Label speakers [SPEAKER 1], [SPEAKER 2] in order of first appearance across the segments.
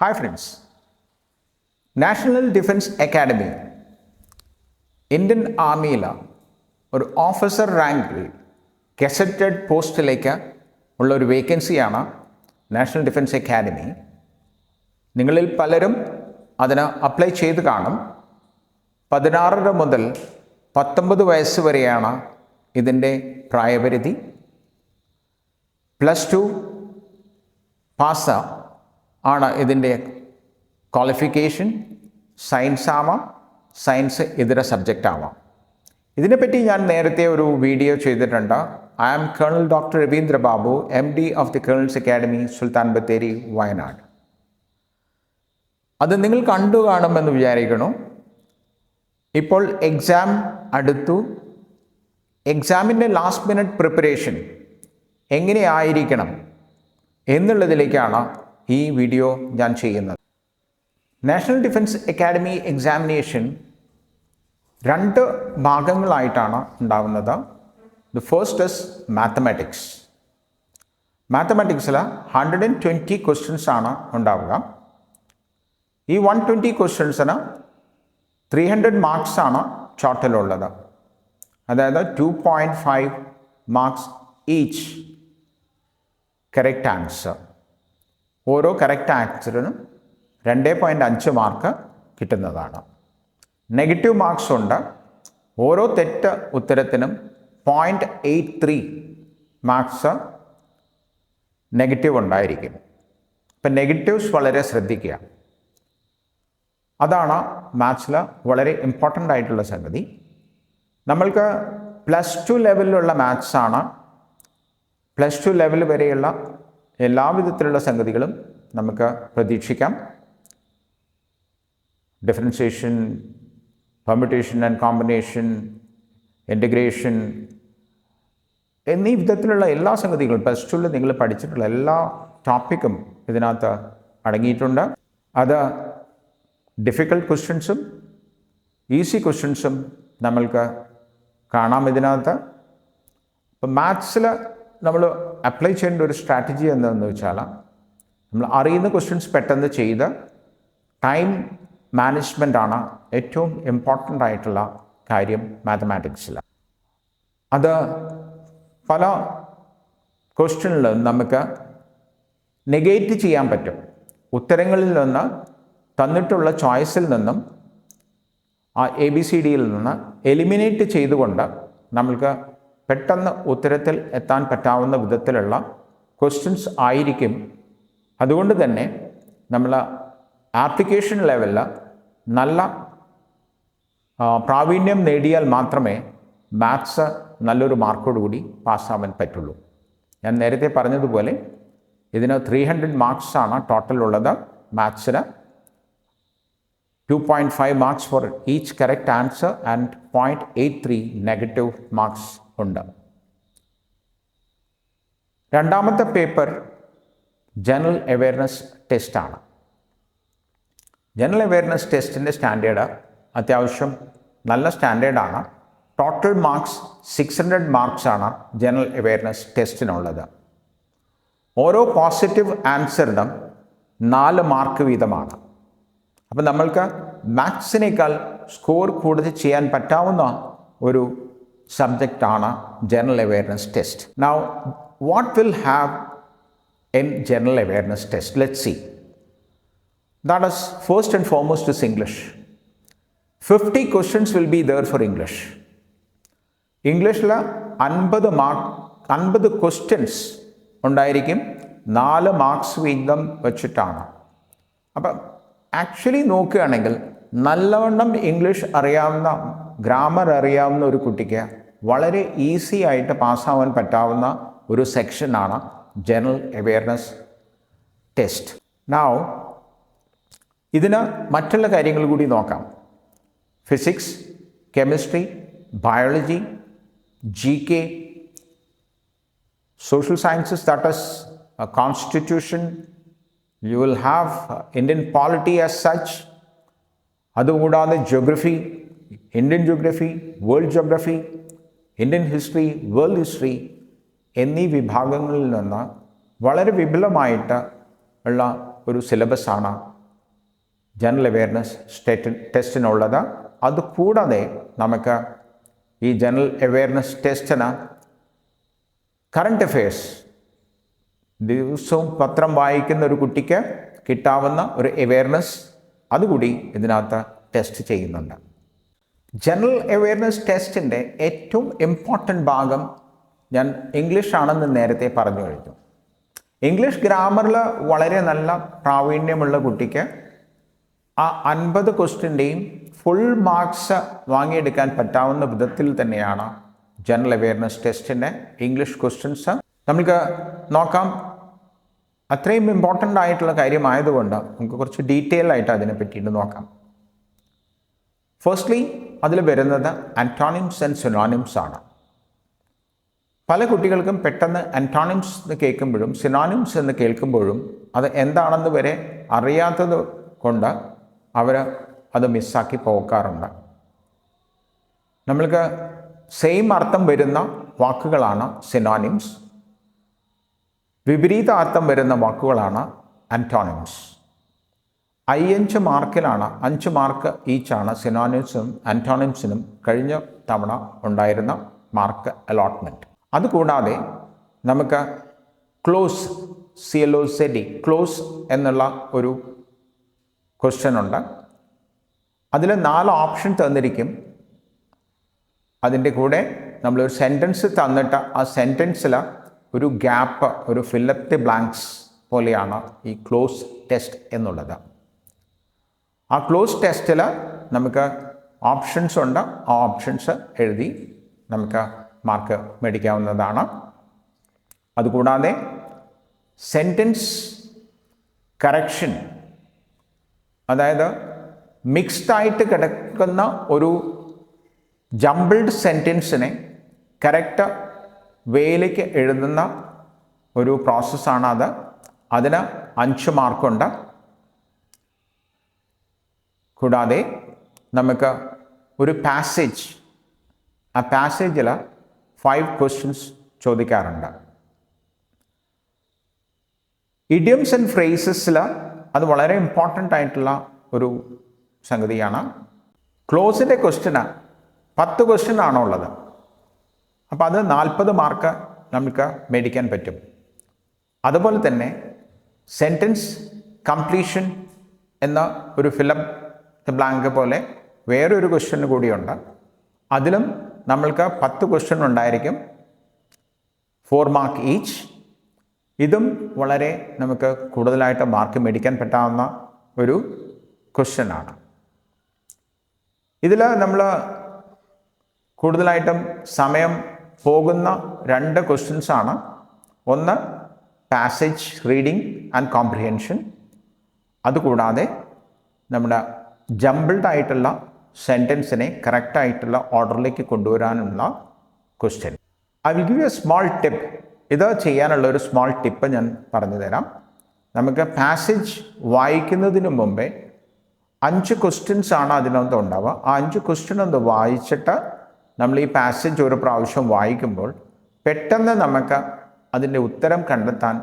[SPEAKER 1] Hi friends national defence academy Indian ആർമിയിലെ ഒരു officer റാങ്കിൽ gazetted പോസ്റ്റിലേക്ക് ഉള്ള ഒരു വേക്കൻസിയാണ് നാഷണൽ ഡിഫൻസ് അക്കാഡമി നിങ്ങളിൽ പലരും അതിന് അപ്ലൈ ചെയ്ത് കാണും. പതിനാറര മുതൽ പത്തൊമ്പത് വയസ്സ് വരെയാണ് ഇതിന്റെ പ്രായപരിധി. പ്ലസ് ടു പാസ് ആണ് ഇതിന്റെ ക്വാളിഫിക്കേഷൻ സയൻസ് ആവാം സയൻസ് ഇതര സബ്ജക്റ്റ് ആവാം. ഇതിനെപ്പറ്റി ഞാൻ നേരത്തെ ഒരു വീഡിയോ ചെയ്തിട്ടുണ്ട്. I am colonel doctor Ravindra Babu M D of the colonel's academy Sultan Bathery Wayanad അത് നിങ്ങൾ കണ്ടു കാണുമെന്ന് വിചാരിക്കണം ഇപ്പോൾ എക്സാം അടുത്തു. എക്സാമിന്റെ ലാസ്റ്റ് മിനിറ്റ് പ്രിപ്പറേഷൻ എങ്ങനെയായിരിക്കണം എന്നുള്ളതിലേക്കാണ് ഈ വീഡിയോ ഞാൻ ചെയ്യുന്നത്. നാഷണൽ ഡിഫൻസ് അക്കാഡമി എക്സാമിനേഷൻ രണ്ട് ഭാഗങ്ങളായിട്ടാണ് ഉണ്ടാകുന്നത് ദ ഫസ്റ്റ് ഇസ് മാത്തമാറ്റിക്സ് മാത്തമാറ്റിക്സിൽ ഹൺഡ്രഡ് ആൻഡ് ട്വന്റി ക്വസ്റ്റ്യൻസ് ആണ് ഉണ്ടാവുക. ഈ വൺ ട്വന്റി ക്വസ്റ്റ്യൻസിന് ത്രീ ഹൺഡ്രഡ് മാർക്സ് ആണ് ടോട്ടലുള്ളത് അതായത് two point five marks each correct answer ഓരോ കറക്റ്റ് ആൻസറിനും രണ്ട് പോയിന്റ് അഞ്ച് മാർക്ക് കിട്ടുന്നതാണ്. നെഗറ്റീവ് മാർക്സ് ഉണ്ട്. ഓരോ തെറ്റ് ഉത്തരത്തിനും point eight three marks negative ഉണ്ടായിരിക്കും. അപ്പം നെഗറ്റീവ്സ് വളരെ ശ്രദ്ധിക്കുക. അതാണ് മാത്സിൽ വളരെ ഇമ്പോർട്ടന്റ് ആയിട്ടുള്ള സംഗതി. നമ്മൾക്ക് പ്ലസ് ടു ലെവലിലുള്ള മാത്സാണ് പ്ലസ് ടു ലെവൽ വരെയുള്ള എല്ലാവിധത്തിലുള്ള സംഗതികളും നമുക്ക് പ്രതീക്ഷിക്കാം. Differentiation permutation and combination integration എന്നീ വിധത്തിലുള്ള എല്ലാ സംഗതികളും പ്ലസ് ടുവിൽ നിങ്ങൾ പഠിച്ചിട്ടുള്ള എല്ലാ ടോപ്പിക്കും ഇതിനകത്ത് അടങ്ങിയിട്ടുണ്ട്. അത് ഡിഫിക്കൽട്ട് ക്വസ്റ്റ്യൻസും ഈസി ക്വസ്റ്റ്യൻസും നമ്മൾക്ക് കാണാം ഇതിനകത്ത്. ഇപ്പം മാത്സിൽ നമ്മൾ അപ്ലൈ ചെയ്യേണ്ട ഒരു സ്ട്രാറ്റജി എന്താണെന്ന് വെച്ചാൽ നമ്മൾ അറിയുന്ന ക്വസ്റ്റ്യൻസ് പെട്ടെന്ന് ചെയ്ത് ടൈം മാനേജ്മെന്റാണ് ഏറ്റവും ഇമ്പോർട്ടന്റ് ആയിട്ടുള്ള കാര്യം മാത്തമാറ്റിക്സിൽ അത് പല ക്വസ്റ്റ്യനിലും നമുക്ക് നെഗേറ്റ് ചെയ്യാൻ പറ്റും. ഉത്തരങ്ങളിൽ നിന്ന് തന്നിട്ടുള്ള ചോയ്സിൽ നിന്നും ആ എ ബി സി ഡിയിൽ നിന്ന് എലിമിനേറ്റ് ചെയ്തുകൊണ്ട് നമ്മൾക്ക് പെട്ടെന്ന് ഉത്തരത്തിൽ എത്താൻ പറ്റാവുന്ന വിധത്തിലുള്ള ക്വസ്റ്റ്യൻസ് ആയിരിക്കും. അതുകൊണ്ട് തന്നെ നമ്മൾ ആപ്ലിക്കേഷൻ ലെവലിൽ നല്ല പ്രാവീണ്യം നേടിയാൽ മാത്രമേ മാത്സ് നല്ലൊരു മാർക്കോടുകൂടി പാസ്സാവാൻ പറ്റുള്ളൂ. ഞാൻ നേരത്തെ പറഞ്ഞതുപോലെ ഇതിന് ത്രീ ഹൺഡ്രഡ് മാർക്സാണ് ടോട്ടൽ ഉള്ളത് മാത്സിന് two point five marks for each correct answer and point eight three negative marks ഉണ്ട്. രണ്ടാമത്തെ പേപ്പർ ജനറൽ അവയർനെസ് ടെസ്റ്റാണ് ജനറൽ അവയർനെസ് ടെസ്റ്റിന്റെ സ്റ്റാൻഡേർഡ് അത്യാവശ്യം നല്ല സ്റ്റാൻഡേർഡാണ് total marks six hundred marks ആണ് ജനറൽ അവയർനെസ് ടെസ്റ്റിനുള്ളത്. ഓരോ പോസിറ്റീവ് ആൻസറിനും നാല് മാർക്ക് വീതമാണ്. അപ്പം നമ്മൾക്ക് മാത്സിനേക്കാൾ സ്കോർ കൂടുതൽ ചെയ്യാൻ പറ്റാവുന്ന ഒരു സബ്ജക്റ്റാണ് general awareness test now what will have in general awareness test. Let's see. That is first and foremost is English. 50 questions will be there for English. ഇംഗ്ലീഷിൽ അൻപത് മാർക്ക് അൻപത് ക്വസ്റ്റ്യൻസ് ഉണ്ടായിരിക്കും നാല് മാർക്സ് വീതം വെച്ചിട്ടാണ് അപ്പം ആക്ച്വലി നോക്കുകയാണെങ്കിൽ നല്ലവണ്ണം ഇംഗ്ലീഷ് അറിയാവുന്ന ഗ്രാമർ അറിയാവുന്ന ഒരു കുട്ടിക്ക് വളരെ ഈസി ആയിട്ട് പാസ്സാവാൻ പറ്റാവുന്ന ഒരു സെക്ഷനാണ് ജനറൽ അവെയർനെസ് ടെസ്റ്റ് നാവ് ഇതിന് മറ്റുള്ള കാര്യങ്ങൾ കൂടി നോക്കാം. Physics chemistry biology G K social sciences that is a constitution. You will have indian polity as such. അതുകൂടാതെ geography Indian geography world geography Indian history world history എന്നീ വിഭാഗങ്ങളിൽ നിന്ന് വളരെ വിപുലമായിട്ട് ഉള്ള ഒരു സിലബസാണ് ജനറൽ അവെയർനെസ് സ്റ്റേറ്റ് ടെസ്റ്റിനുള്ളത് അതുകൂടാതെ നമുക്ക് ഈ ജനറൽ അവെയർനെസ് ടെസ്റ്റിന് കറണ്ട് അഫയേഴ്സ് ദിവസവും പത്രം വായിക്കുന്ന ഒരു കുട്ടിക്ക് കിട്ടാവുന്ന ഒരു അവെയർനെസ് അതുകൂടി ഇതിനകത്ത് ടെസ്റ്റ് ചെയ്യുന്നുണ്ട്. ജനറൽ അവെയർനെസ് ടെസ്റ്റിന്റെ ഏറ്റവും ഇമ്പോർട്ടന്റ് ഭാഗം ഞാൻ ഇംഗ്ലീഷാണെന്ന് നേരത്തെ പറഞ്ഞു കഴിഞ്ഞു. ഇംഗ്ലീഷ് ഗ്രാമറിൽ വളരെ നല്ല പ്രാവീണ്യമുള്ള കുട്ടിക്ക് ആ അൻപത് ക്വസ്റ്റിന്റെയും ഫുൾ മാർക്സ് വാങ്ങിയെടുക്കാൻ പറ്റാവുന്ന വിധത്തിൽ തന്നെയാണ് ജനറൽ അവെയർനെസ് ടെസ്റ്റിന്റെ ഇംഗ്ലീഷ് ക്വസ്റ്റ്യൻസ് നമുക്ക് നോക്കാം. അത്രയും ഇമ്പോർട്ടന്റ് ആയിട്ടുള്ള കാര്യമായതുകൊണ്ട് നമുക്ക് കുറച്ച് ഡീറ്റെയിൽ ആയിട്ട് അതിനെ പറ്റിയിട്ട് നോക്കാം. ഫസ്റ്റ്ലി അതിൽ വരുന്നത് അന്റോണിംസ് ആൻഡ് സിനോണിംസ് ആണ്. പല കുട്ടികൾക്കും പെട്ടെന്ന് അന്റോണിംസ് എന്ന് കേൾക്കുമ്പോഴും സിനോണിംസ് എന്ന് കേൾക്കുമ്പോഴും അത് എന്താണെന്ന് വരെ അറിയാത്തത് കൊണ്ട് അവർ അത് മിസ്സാക്കി പോക്കാറുണ്ട് നമ്മൾക്ക് സെയിം അർത്ഥം വരുന്ന വാക്കുകളാണ് സിനോണിംസ് വിപരീത അർത്ഥം വരുന്ന വാക്കുകളാണ് അന്റോണിംസ് അഞ്ച് മാർക്കിലാണ് അഞ്ച് മാർക്ക് ഈച്ചാണ് സിനോനിംസിനും ആന്റോണിംസിനും കഴിഞ്ഞ തവണ ഉണ്ടായിരുന്ന മാർക്ക് അലോട്ട്മെന്റ് അതുകൂടാതെ നമുക്ക് cloze C L O Z E cloze എന്നുള്ള ഒരു ക്വസ്റ്റ്യൻ ഉണ്ട്. അതിൽ നാല് ഓപ്ഷൻ തന്നിരിക്കും. അതിന്റെ കൂടെ നമ്മളൊരു സെന്റൻസ് തന്നിട്ട് ആ സെന്റൻസിൽ ഒരു ഗ്യാപ്പ് ഒരു ഫില്ലപ്പ് ബ്ലാങ്ക്സ് പോലെയാണ് ഈ ക്ലോസ് ടെസ്റ്റ് എന്നുള്ളത്. ആ ക്ലോസ് ടെസ്റ്റിൽ നമുക്ക് ഓപ്ഷൻസ് ഉണ്ട്. ആ ഓപ്ഷൻസ് എഴുതി നമുക്ക് മാർക്ക് മേടിക്കാവുന്നതാണ്. അതുകൂടാതെ സെന്റൻസ് കറക്ഷൻ അതായത് മിക്സ്ഡ് ആയിട്ട് കിടക്കുന്ന ഒരു ജംബിൾഡ് സെന്റൻസിനെ കറക്റ്റ് വേയിലേക്ക് എഴുതുന്ന ഒരു പ്രോസസ്സാണ് അത് അതിന് അഞ്ച് മാർക്കുണ്ട് കൂടാതെ നമുക്ക് ഒരു പാസേജ് ആ പാസേജിൽ ഫൈവ് ക്വസ്റ്റ്യൻസ് ചോദിക്കാറുണ്ട്. ഇഡിയംസ് ആൻഡ് ഫ്രേസസിൽ അത് വളരെ ഇമ്പോർട്ടന്റ് ആയിട്ടുള്ള ഒരു സംഗതിയാണ്. ക്ലോസിന്റെ ക്വസ്റ്റ്യന് പത്ത് ക്വസ്റ്റ്യൻ ആണോ ഉള്ളത്? അപ്പോൾ അത് നാൽപ്പത് മാർക്ക് നമുക്ക് മേടിക്കാൻ പറ്റും. അതുപോലെ തന്നെ സെന്റൻസ് കംപ്ലീഷൻ എന്ന ഒരു ഫിലം ബ്ലാങ്ക് പോലെ വേറൊരു ക്വസ്റ്റ്യൻ കൂടിയുണ്ട്. അതിലും നമ്മൾക്ക് പത്ത് ക്വസ്റ്റ്യൻ ഉണ്ടായിരിക്കും. ഫോർ മാർക്ക് ഈച്ച് ഇതും വളരെ നമുക്ക് കൂടുതലായിട്ട് മാർക്ക് മേടിക്കാൻ പറ്റാവുന്ന ഒരു ക്വസ്റ്റ്യൻ ആണ്. ഇതിൽ നമ്മൾ കൂടുതലായിട്ടും സമയം പോകുന്ന രണ്ട് ക്വസ്റ്റ്യൻസ് ആണ്. ഒന്ന് പാസേജ് റീഡിംഗ് ആൻഡ് കോംപ്രിഹെൻഷൻ അതുകൂടാതെ നമ്മുടെ ജംബിൾഡ് ആയിട്ടുള്ള സെന്റൻസിനെ കറക്റ്റായിട്ടുള്ള ഓർഡറിലേക്ക് കൊണ്ടുവരാനുള്ള question I will give a small tip ഇത് ചെയ്യാനുള്ള ഒരു സ്മോൾ ടിപ്പ് ഞാൻ പറഞ്ഞു തരാം നമുക്ക് പാസേജ് വായിക്കുന്നതിന് മുമ്പേ അഞ്ച് ക്വസ്റ്റ്യൻസ് ആണ് അതിനകത്ത് ഉണ്ടാവുക. ആ അഞ്ച് ക്വസ്റ്റ്യൻ ഒന്ന് വായിച്ചിട്ട് നമ്മൾ ഈ പാസേജ് ഒരു പ്രാവശ്യം വായിക്കുമ്പോൾ പെട്ടെന്ന് നമുക്ക് അതിന്റെ ഉത്തരം കണ്ടെത്താൻ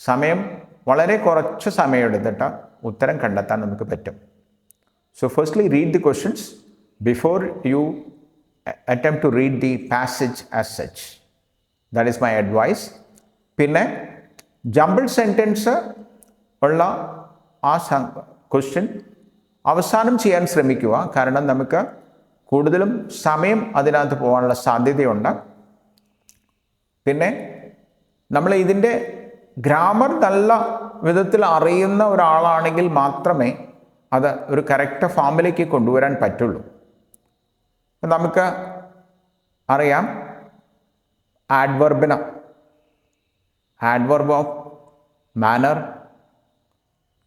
[SPEAKER 1] സമയം വളരെ കുറച്ച് സമയം എടുത്തിട്ട് ഉത്തരം കണ്ടെത്താൻ നമുക്ക് പറ്റും. So firstly, read the questions before you attempt to read the passage as such. That is my advice. പിന്നെ ജമ്പിൾ സെന്റൻസ് ഉള്ള ആ ക്വസ്റ്റ്യൻ അവസാനം ചെയ്യാൻ ശ്രമിക്കുക കാരണം നമുക്ക് കൂടുതലും സമയം അതിനകത്ത് പോകാനുള്ള സാധ്യതയുണ്ട് പിന്നെ നമ്മൾ ഇതിന്റെ ഗ്രാമർ നല്ല വിധത്തിൽ അറിയുന്ന ഒരാളാണെങ്കിൽ മാത്രമേ അത് ഒരു കറക്റ്റ് ഫോമിലേക്ക് കൊണ്ടുവരാൻ പറ്റുള്ളൂ. നമുക്ക് അറിയാം ആഡ്വർബിന് adverb of manner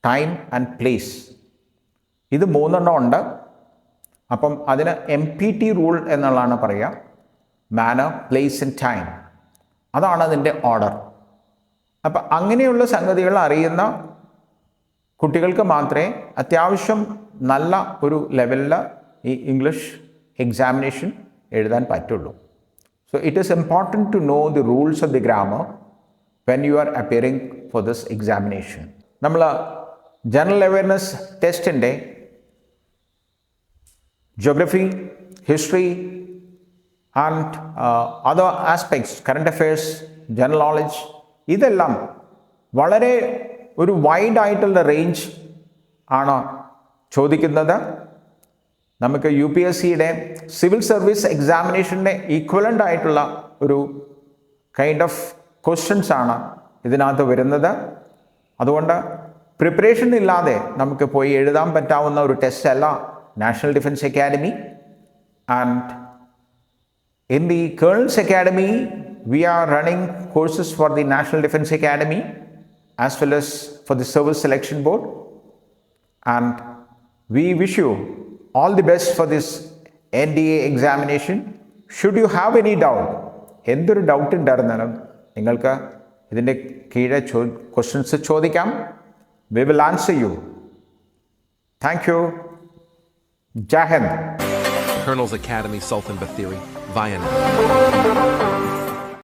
[SPEAKER 1] time and place ഇത് മൂന്നെണ്ണം ഉണ്ട്. അപ്പം അതിന് എം പി ടി റൂൾ എന്നുള്ളതാണ് പറയുക. മാനർ പ്ലേസ് ആൻഡ് ടൈം അതാണ് അതിന്റെ ഓർഡർ അപ്പം അങ്ങനെയുള്ള സംഗതികൾ അറിയുന്ന കുട്ടികൾക്ക് മാത്രമേ അത്യാവശ്യം നല്ല ഒരു ലെവലിൽ ഈ ഇംഗ്ലീഷ് എക്സാമിനേഷൻ എഴുതാൻ പറ്റുള്ളൂ. So it is important to know the rules of the grammar when you are appearing for this examination നമ്മൾ ജനറൽ അവയർനെസ് ടെസ്റ്റിന്റെ geography history and other aspects current affairs general knowledge ഇതെല്ലാം വളരെ ഒരു wide ആയിട്ടുള്ള range ആണോ ചോദിക്കുന്നത്? നമുക്ക് U P S സിയുടെ സിവിൽ സർവീസ് എക്സാമിനേഷന്റെ ഈക്വലന്റ് ആയിട്ടുള്ള ഒരു കൈൻഡ് ഓഫ് ക്വസ്റ്റ്യൻസ് ആണ് ഇതിനകത്ത് വരുന്നത്. അതുകൊണ്ട് പ്രിപ്പറേഷൻ ഇല്ലാതെ നമുക്ക് പോയി എഴുതാൻ പറ്റാവുന്ന ഒരു ടെസ്റ്റ് അല്ല national defence academy and in the colonel's academy we are running courses for the national defence Academy. As well as for the Service Selection Board. And we wish you all the best for this NDA examination. Should you have any doubt, എന്തൊരു doubt ഉണ്ടായിരുന്നാലും നിങ്ങൾക്ക് ഇതിന്റെ കീഴെ ചോ questions ചോദിക്കാം we will answer you thank you ജാഹന്ദ്
[SPEAKER 2] Colonel's Academy, Sultan Bathiri, Vietnam.